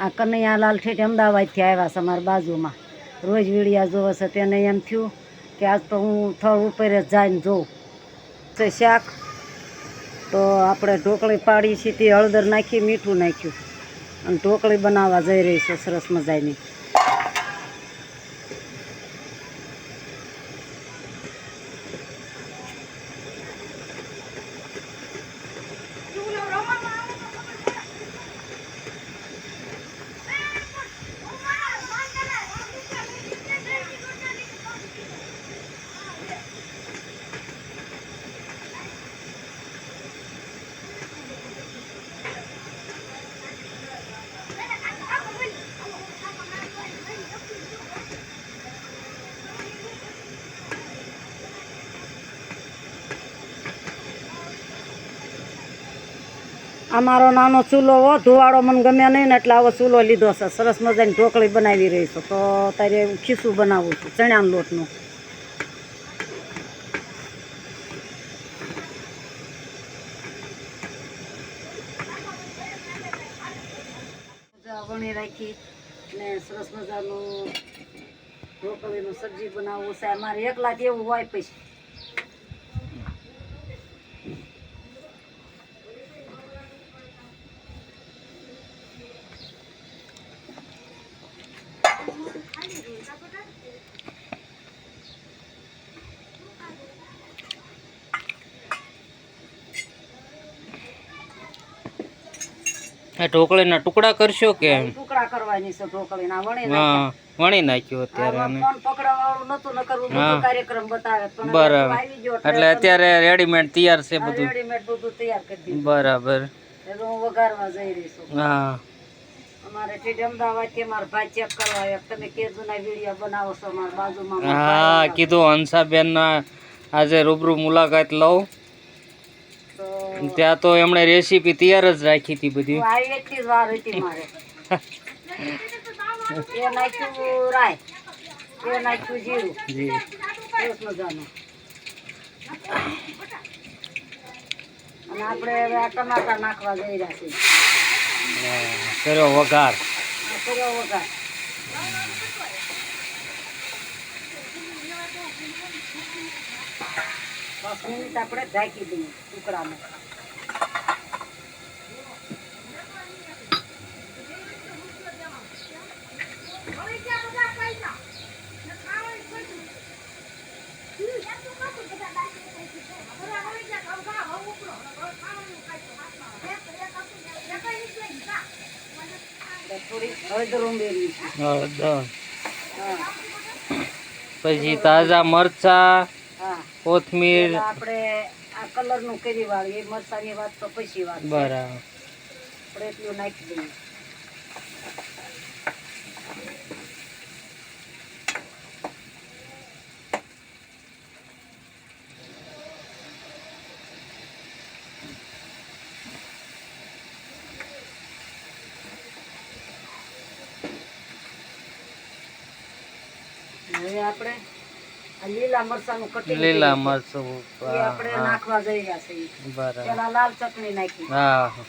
આ કનૈયાલાલ ઠેઠ અમદાવાદથી આવ્યા છે અમારા બાજુમાં. રોજ વીડિયા જોવે છે તેને એમ થયું કે આજ તો હું થળ ઉપર જ જઈને જોઉં. તો શાક તો આપણે ઢોકળી પાડી છે તે હળદર નાખી મીઠું નાખ્યું. અને ઢોકળી બનાવવા જઈ રહી છે સરસ મજાની. અમારો નાનો ચૂલો હો ધુવાળો મને ગમે નહીં ને એટલે આવો ચૂલો લીધો છે. સરસ મજાની ઢોકળી બનાવી રહી છું. તો તારે ખીસું બનાવું છું, ચણાના લોટનું. વણી રાખી ને સરસ મજાનું ઢોકળીનું સબ્જી બનાવવું છે. અમારે એકલા એવું હોય પછી. ઢોકળીના ટુકડા કરશો કે ટુકડા કરવાની છે ઢોકળીના વણી હા વણી નાખ્યું અત્યારે. કાર્યક્રમ બતાવે. બરાબર. એટલે અત્યારે રેડીમેડ તૈયાર છે બધું. રેડીમેડ બધું તૈયાર કરી દીધું. બરાબર. એટલે હું વઘારવા જઈ રહી છું. હા. અમારે ઠીક અમદાવાદથી મારા ભાઈ ચેક કરવા આવ્યા. તમે કેદુના વીડિયો બનાવો છો અમારા બાજુમાં. હા કીધું હંસાબેન ના આજે રૂબરૂ મુલાકાત લઉં. ત્યાં તો એમણે રેસીપી તૈયાર જ રાખી હતી બધી. કર્યો વઘાર. કર્યો વઘાર. આપણે ઢાંકી દઈએ ટુકડામાં તો થોડી હળદર ઉમેરવી છે હળદર. હા પછી તાજા મરચા કોથમીર. આપણે આ કલરનું કરી વાળી મરચાની વાત તો પછી વાત બરાબર. આપણે એટલું નાખી દઈએ. હવે આપણે આ લીલા મરચાનું કટિંગ લીલા મરચું એ આપણે હા, નાખવા જઈ રહ્યા છીએ બરાબર પેલા લાલ ચટણી નાખી હા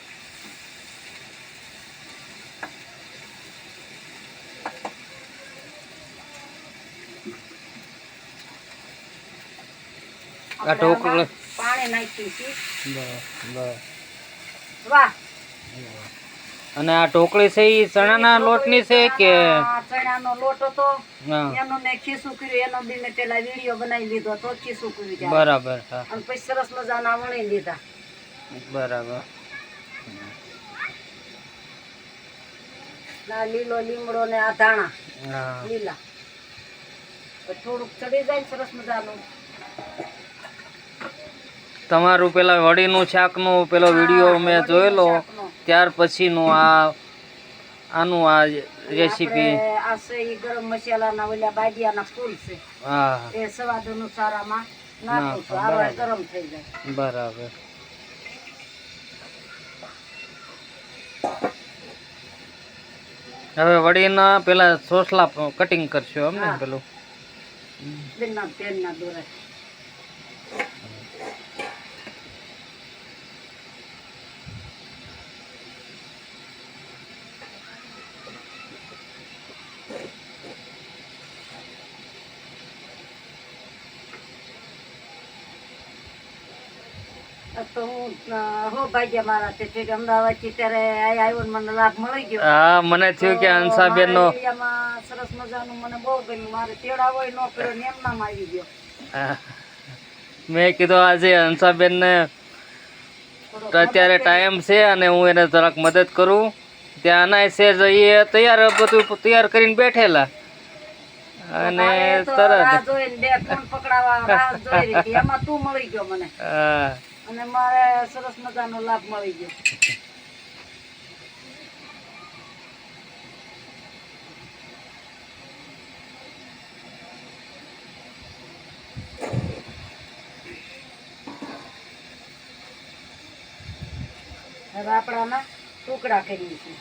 આ આપણે ઢોકળું આમાં પાણી નાખ્યું છે બરાબર વાહ અને આ ઢોકળી છે એ ચણાના લોટની છે કે? ચણાનો લોટ હતો. એનો મેં ખીસું કર્યું એનો બી મેં પેલા વીડિયો બનાવી લીધો તો ખીસું કર્યું બરાબર અને પછી સરસ મજાના વણી લીધા. બરાબર. ના લીલો લીમડો ને આ ધાણા હા. લીલા. થોડુંક ચડી જાય સરસ મજાનું. તમારું પેલા વડીનું શાકનું પેલો વીડિયો મેં જોયેલો. ત્યાર પછીનું આ આનું આ રેસીપી આ છે ગરમ મસાલાના ઓલા બાડિયાના ફૂલ છે. હા. એ સ્વાદ અનુસાર આમાં નાખું આવા. ગરમ થઈ જાય. બરાબર. હવે વડીના પેલા સોસલા કટિંગ કરશો એમ ને પેલું. બેનના બેનના દોરે. તો હું હો ભાગ્ય મારા તે અમદાવાદથી ત્યારે આવ્યો ને મને લાભ મળી ગયો. હા મને થયું કે હંસાબેન નો સરસ મજાનું મને બહુ ગમ્યું. મારે તેડા હોય નો કર્યો ને એમનામ આવી ગયો. મેં કીધું આજે હંસાબેન ને અત્યારે ટાઈમ છે અને હું એને જરાક મદદ કરું. ત્યાં અનાય છે એ તૈયાર બધું તૈયાર કરીને બેઠેલા. અને તરત પકડાવા. એમાં તું મળી ગયો મને. હા. અને મારે સરસ મજાનો લાભ મળી ગયો. હવે આપણે આના ટુકડા કરીએ છીએ.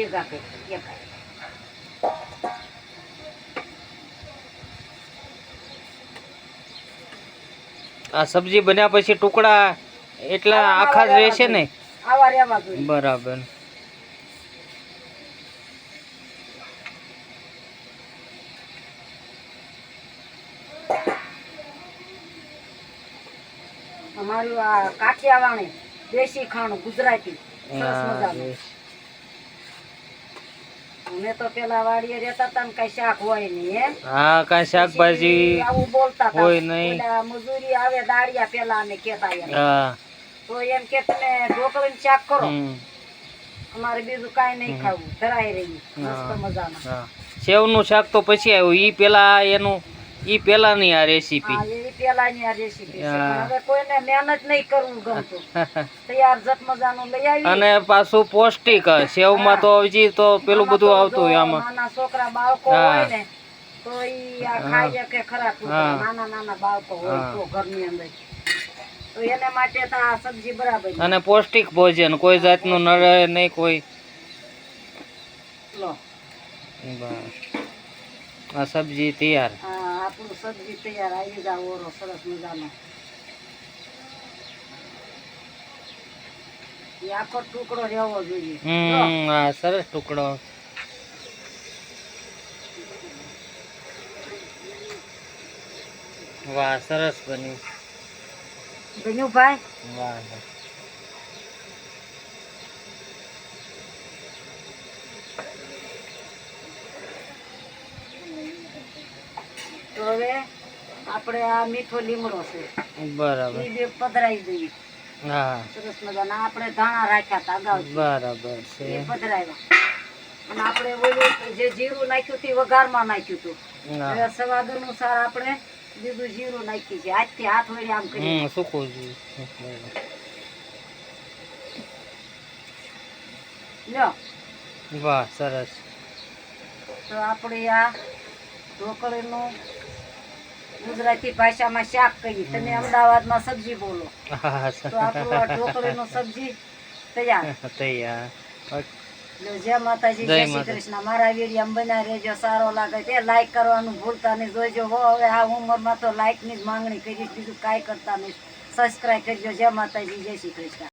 હમ આપે છે આ સબ્જી બન્યા પછી ટુકડા એટલા આખા જ રહેશે ને? બરાબર. અમારું આ કાઠિયાવાડી દેશી ખાણું ગુજરાતી. સરસ મજાનું. અમે તો પેલા વાડીએ રહેતા હતા કઈ શાક હોય નહીં હે કઈ શાકભાજી આવું બોલતા હોય નહીં. મજૂરી આવે દાડિયા પેલા અમે કેતા એમ. હા. તો એમ કે તમે ને શાક કરો. અમારે બીજું કઈ નહીં ખાવું. ધરાઈ રહી. મસ્ત મજામાં. સેવ સેવનું શાક તો પછી આવ્યું. ઈ પેલા એનું ઈ પેલાની આ રેસીપી પેલાની આ રેસીપી છે. હવે કોઈને મહેનત નહીં કરવું ગમતું. તૈયાર જત મજાનું લઈ આવી અને પાછું પૌષ્ટિક સેવમાં તો હજી તો પેલું બધું આવતું હોય આમાં. નાના છોકરા બાળકો હોય ને તો ઈ આ ખાઈ કે ખરા નાના નાના બાળકો હોય તો ઘરની અંદર. તો એને માટે તો આ સબ્જી બરાબર અને પૌષ્ટિક ભોજન કોઈ જાતનું નડે નહીં કોઈ. લો. બસ. આ સબ્જી તૈયાર. સબ્જી તૈયાર આવી જાવ ઓરો સરસ મજાનો. આખો ટુકડો રહેવો જોઈએ. આ સરસ ટુકડો. વાહ સરસ બન્યું. બન્યું ભાઈ? વાહ. હવે આપણે આ મીઠો લીમડો છે. બરાબર. બે પધરાઈ દઈએ. હા. સરસ મજાના. આપણે ધાણા રાખ્યા હતા અગાઉ. બરાબર છે. એ પધરાવ્યા. અને આપણે ઓલું જે જીરું નાખ્યું હતું વઘારમાં નાખ્યું હતું. હવે સ્વાદ અનુસાર આપણે બીજું જીરું નાખ્યું છે. આજથી હાથ વળી આમ કરી હમ લ્યો વાહ સરસ. તો આપણે આ ઢોકળીનું ગુજરાતી ભાષામાં શાક કહીએ. તમે અમદાવાદમાં સબ્જી બોલો. તો આપણું ઢોકળીનું સબ્જી તૈયાર. તૈયાર. જય માતાજી જય શ્રી કૃષ્ણ. મારા વીડિયો બના રહેજો સારો લાગે તે લાઈક કરવાનું ભૂલતા નહીં. જોઈજો હો હવે આ ઉંમરમાં તો લાઈકની જ માંગણી કરીશ. બીજું કાંઈ કરતા નહીં. સબસ્ક્રાઈબ કરજો. જય માતાજી જય શ્રી કૃષ્ણ.